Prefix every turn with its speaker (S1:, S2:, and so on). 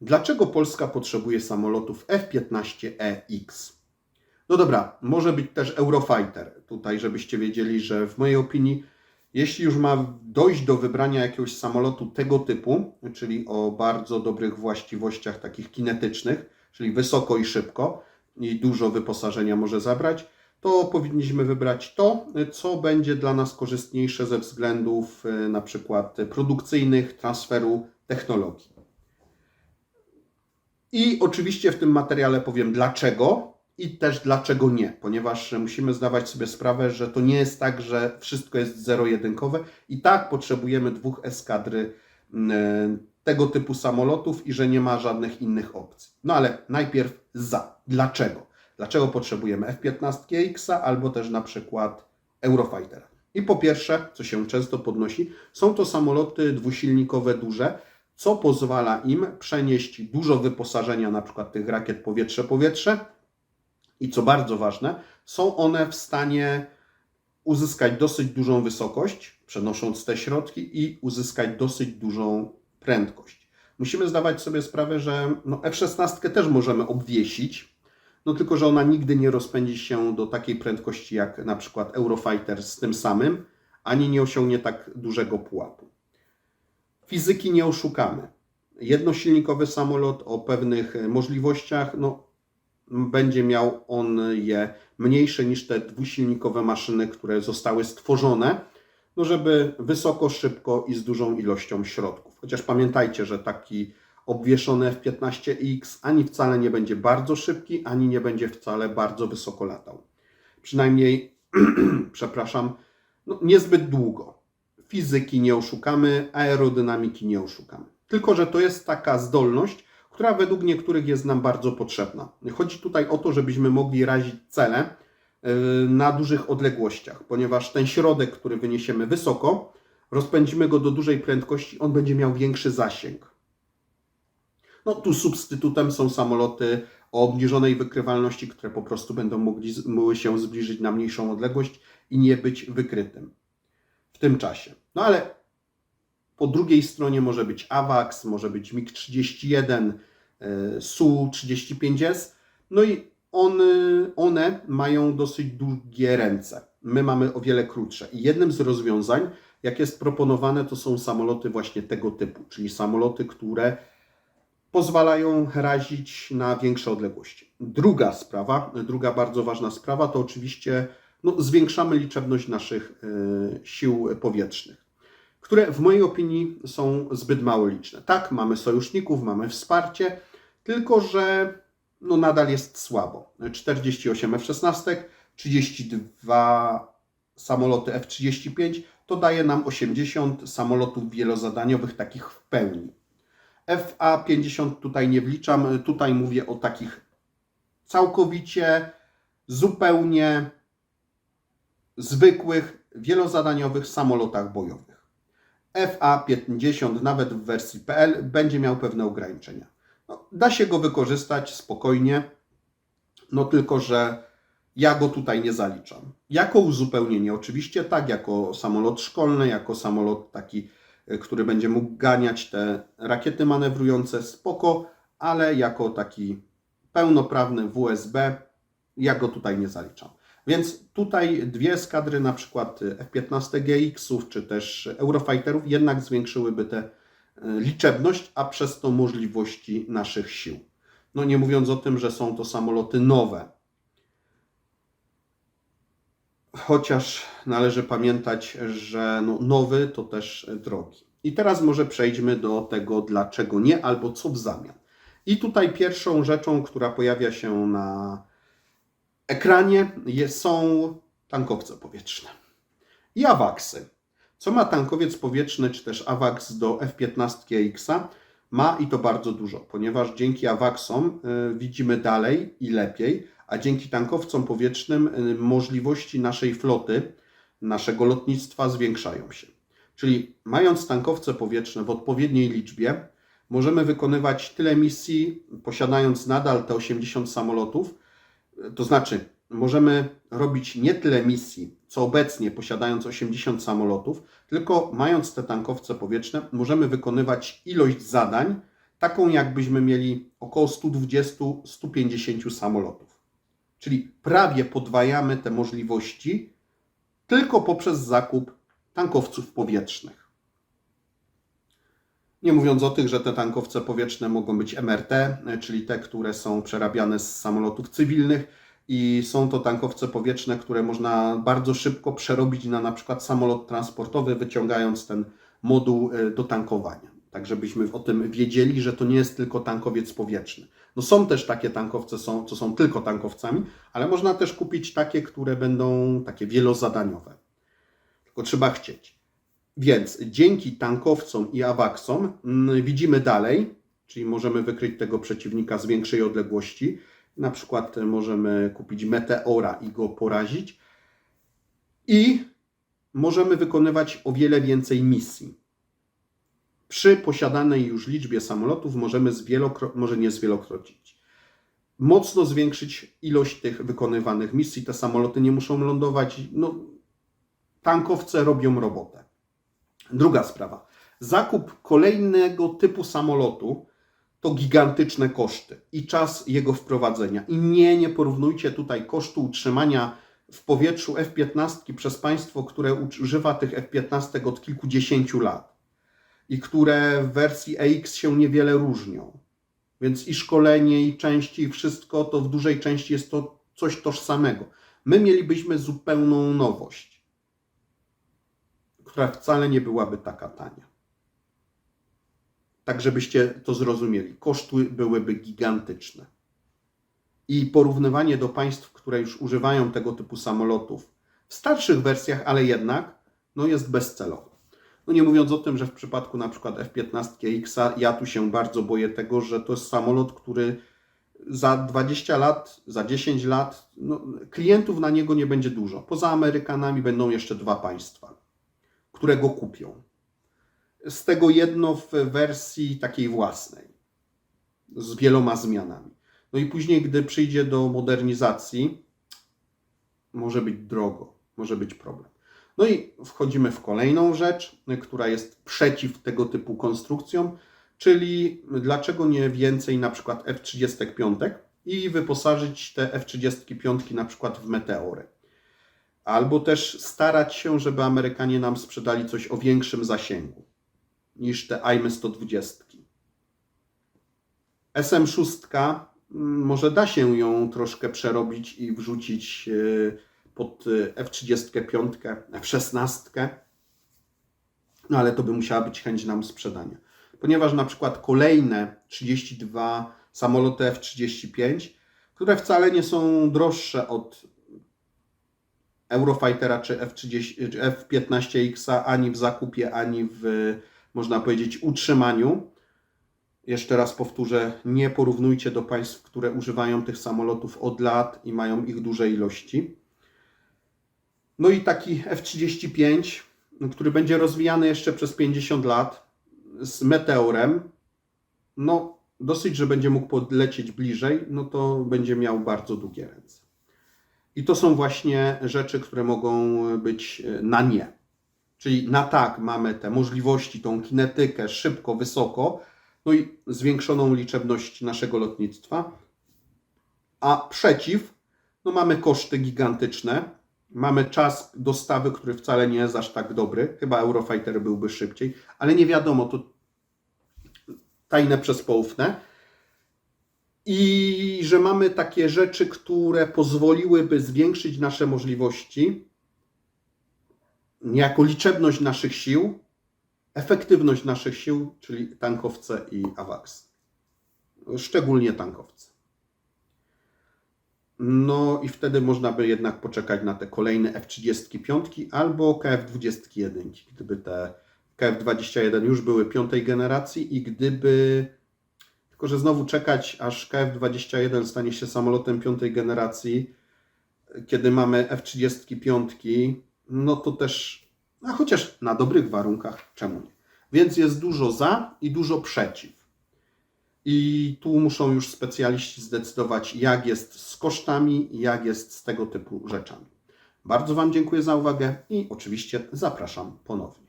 S1: Dlaczego Polska potrzebuje samolotów F-15EX? No dobra, może być też Eurofighter. Tutaj, żebyście wiedzieli, że w mojej opinii, jeśli już ma dojść do wybrania jakiegoś samolotu tego typu, czyli o bardzo dobrych właściwościach takich kinetycznych, czyli wysoko i szybko i dużo wyposażenia może zabrać, to powinniśmy wybrać to, co będzie dla nas korzystniejsze ze względów e, na przykład produkcyjnych, transferu technologii. I oczywiście w tym materiale powiem dlaczego i też dlaczego nie, ponieważ musimy zdawać sobie sprawę, że to nie jest tak, że wszystko jest zero-jedynkowe i tak potrzebujemy dwóch eskadry mm, tego typu samolotów i że nie ma żadnych innych opcji. No ale najpierw za. Dlaczego? Dlaczego potrzebujemy F-15X albo też na przykład Eurofightera? I po pierwsze, co się często podnosi, są to samoloty dwusilnikowe duże, co pozwala im przenieść dużo wyposażenia, na przykład tych rakiet powietrze-powietrze. I co bardzo ważne, są one w stanie uzyskać dosyć dużą wysokość, przenosząc te środki, i uzyskać dosyć dużą prędkość. Musimy zdawać sobie sprawę, że no F-16 też możemy obwiesić, no tylko, że ona nigdy nie rozpędzi się do takiej prędkości jak na przykład Eurofighter z tym samym, ani nie osiągnie tak dużego pułapu. Fizyki nie oszukamy. Jednosilnikowy samolot o pewnych e, możliwościach, no, będzie miał on je mniejsze niż te dwusilnikowe maszyny, które zostały stworzone, no żeby wysoko, szybko i z dużą ilością środków. Chociaż pamiętajcie, że taki obwieszony F-15X ani wcale nie będzie bardzo szybki, ani nie będzie wcale bardzo wysoko latał. Przynajmniej, przepraszam, no, niezbyt długo. Fizyki nie oszukamy, aerodynamiki nie oszukamy. Tylko, że to jest taka zdolność, która według niektórych jest nam bardzo potrzebna. Chodzi tutaj o to, żebyśmy mogli razić cele yy, na dużych odległościach, ponieważ ten środek, który wyniesiemy wysoko, rozpędzimy go do dużej prędkości, on będzie miał większy zasięg. No tu substytutem są samoloty o obniżonej wykrywalności, które po prostu będą mogli, mogły się zbliżyć na mniejszą odległość i nie być wykrytym w tym czasie. No ale po drugiej stronie może być AWACS, może być MiG-31, e, Su-35S. No i one, one mają dosyć długie ręce. My mamy o wiele krótsze. I jednym z rozwiązań, jak jest proponowane, to są samoloty właśnie tego typu, czyli samoloty, które pozwalają razić na większe odległości. Druga sprawa, druga bardzo ważna sprawa to oczywiście no, zwiększamy liczebność naszych e, sił powietrznych, które w mojej opinii są zbyt mało liczne. Tak, mamy sojuszników, mamy wsparcie, tylko że no, nadal jest słabo. 48 F-16, 32 samoloty F-35 to daje nam 80 samolotów wielozadaniowych, takich w pełni. FA-50 tutaj nie wliczam, tutaj mówię o takich całkowicie, zupełnie zwykłych, wielozadaniowych samolotach bojowych. FA-50 nawet w wersji PL będzie miał pewne ograniczenia. No, da się go wykorzystać spokojnie, no tylko, że ja go tutaj nie zaliczam. Jako uzupełnienie oczywiście tak, jako samolot szkolny, jako samolot taki, y, który będzie mógł ganiać te rakiety manewrujące, spoko, ale jako taki pełnoprawny WSB ja go tutaj nie zaliczam. Więc tutaj dwie eskadry, na przykład F-15 GX-ów czy też Eurofighterów, jednak zwiększyłyby tę y, liczebność, a przez to możliwości naszych sił. No nie mówiąc o tym, że są to samoloty nowe. Chociaż należy pamiętać, że no, nowy to też drogi. I teraz może przejdźmy do tego, dlaczego nie, albo co w zamian. I tutaj pierwszą rzeczą, która pojawia się na ekranie, są tankowce powietrzne i awaksy. Co ma tankowiec powietrzny, czy też AWACS do F-15X? Ma i to bardzo dużo, ponieważ dzięki AWACSom y, widzimy dalej i lepiej, a dzięki tankowcom powietrznym y, możliwości naszej floty, naszego lotnictwa zwiększają się. Czyli mając tankowce powietrzne w odpowiedniej liczbie, możemy wykonywać tyle misji, posiadając nadal te 80 samolotów, to znaczy możemy robić nie tyle misji, co obecnie posiadając 80 samolotów, tylko mając te tankowce powietrzne, możemy wykonywać ilość zadań taką jakbyśmy mieli około 120-150 samolotów. Czyli prawie podwajamy te możliwości tylko poprzez zakup tankowców powietrznych. Nie mówiąc o tych, że te tankowce powietrzne mogą być MRT, czyli te, które są przerabiane z samolotów cywilnych i są to tankowce powietrzne, które można bardzo szybko przerobić na na przykład samolot transportowy, wyciągając ten moduł e, do tankowania. Tak, żebyśmy o tym wiedzieli, że to nie jest tylko tankowiec powietrzny. No są też takie tankowce, są, co są tylko tankowcami, ale można też kupić takie, które będą takie wielozadaniowe. Tylko trzeba chcieć. Więc dzięki tankowcom i awaksom mm, widzimy dalej, czyli możemy wykryć tego przeciwnika z większej odległości. Na przykład możemy kupić meteora i go porazić. I możemy wykonywać o wiele więcej misji. Przy posiadanej już liczbie samolotów możemy zwielokro... może nie zwielokrotnić. Mocno zwiększyć ilość tych wykonywanych misji. Te samoloty nie muszą lądować. No, tankowce robią robotę. Druga sprawa. Zakup kolejnego typu samolotu to gigantyczne koszty i czas jego wprowadzenia. I nie, nie porównujcie tutaj kosztu utrzymania w powietrzu F-15 przez państwo, które używa tych F-15 od kilkudziesięciu lat i które w wersji EX się niewiele różnią. Więc i szkolenie, i części, i wszystko to w dużej części jest to coś tożsamego. My mielibyśmy zupełną nowość, która wcale nie byłaby taka tania. Tak, żebyście to zrozumieli. Koszty byłyby gigantyczne. I porównywanie do państw, które już używają tego typu samolotów w starszych wersjach, ale jednak, no jest bezcelowe. No nie mówiąc o tym, że w przypadku na przykład F-15X ja tu się bardzo boję tego, że to jest samolot, który za 20 lat, za 10 lat, no, klientów na niego nie będzie dużo. Poza Amerykanami będą jeszcze dwa państwa, które go kupią. Z tego jedno w wersji takiej własnej, z wieloma zmianami. No i później, gdy przyjdzie do modernizacji, może być drogo, może być problem. No i wchodzimy w kolejną rzecz, która jest przeciw tego typu konstrukcjom, czyli dlaczego nie więcej na przykład F-35 i wyposażyć te F-35 na przykład w meteory. Albo też starać się, żeby Amerykanie nam sprzedali coś o większym zasięgu niż te AIMy 120. SM6 mm, może da się ją troszkę przerobić i wrzucić e, pod F35, F16, no ale to by musiała być chęć nam sprzedania. Ponieważ na przykład kolejne 32 samoloty F35, które wcale nie są droższe od Eurofightera czy F30, F15X ani w zakupie, ani w, można powiedzieć, utrzymaniu. Jeszcze raz powtórzę, nie porównujcie do państw, które używają tych samolotów od lat i mają ich duże ilości. No i taki F-35, który będzie rozwijany jeszcze przez 50 lat z meteorem, no dosyć, że będzie mógł podlecieć bliżej, no to będzie miał bardzo długie ręce. I to są właśnie rzeczy, które mogą być na nie. Czyli na tak mamy te możliwości, tą kinetykę, szybko, wysoko, no i zwiększoną liczebność naszego lotnictwa. A przeciw, no mamy koszty gigantyczne, Mamy czas dostawy, który wcale nie jest aż tak dobry. Chyba Eurofighter byłby szybciej, ale nie wiadomo, to tajne przez poufne. I że mamy takie rzeczy, które pozwoliłyby zwiększyć nasze możliwości, niejako liczebność naszych sił, efektywność naszych sił, czyli tankowce i AWACS. Szczególnie tankowce. No i wtedy można by jednak poczekać na te kolejne F-35 albo KF-21, gdyby te KF-21 już były piątej generacji i gdyby tylko, że znowu czekać, aż KF-21 stanie się samolotem piątej generacji, kiedy mamy F-35, no to też, a chociaż na dobrych warunkach, czemu nie? Więc jest dużo za i dużo przeciw. I tu muszą już specjaliści zdecydować, jak jest z kosztami, jak jest z tego typu rzeczami. Bardzo Wam dziękuję za uwagę i oczywiście zapraszam ponownie.